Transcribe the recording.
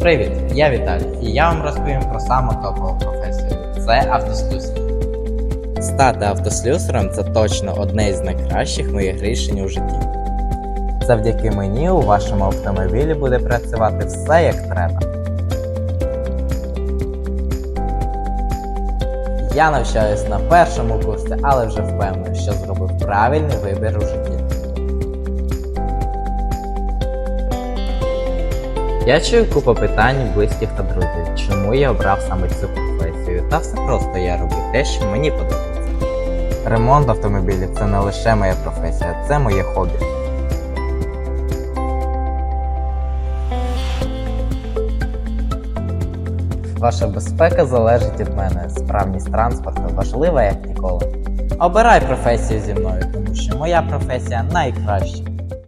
Привіт, я Віталій, і я вам розповім про саму топову професію це автослюсар. Стати автослюсарем це точно одне із найкращих моїх рішень у житті. Завдяки мені у вашому автомобілі буде працювати все як треба. Я навчаюсь на першому курсі, але вже впевнений, що зробив правильний вибір у житті. Я чую купу питань близьких та друзів, чому я обрав саме цю професію. Та все просто я роблю те, що мені подобається. Ремонт автомобілів це не лише моя професія, це моє хобі. Ваша безпека залежить від мене. Справність транспорту важлива як ніколи. Обирай професію зі мною, тому що моя професія найкраща.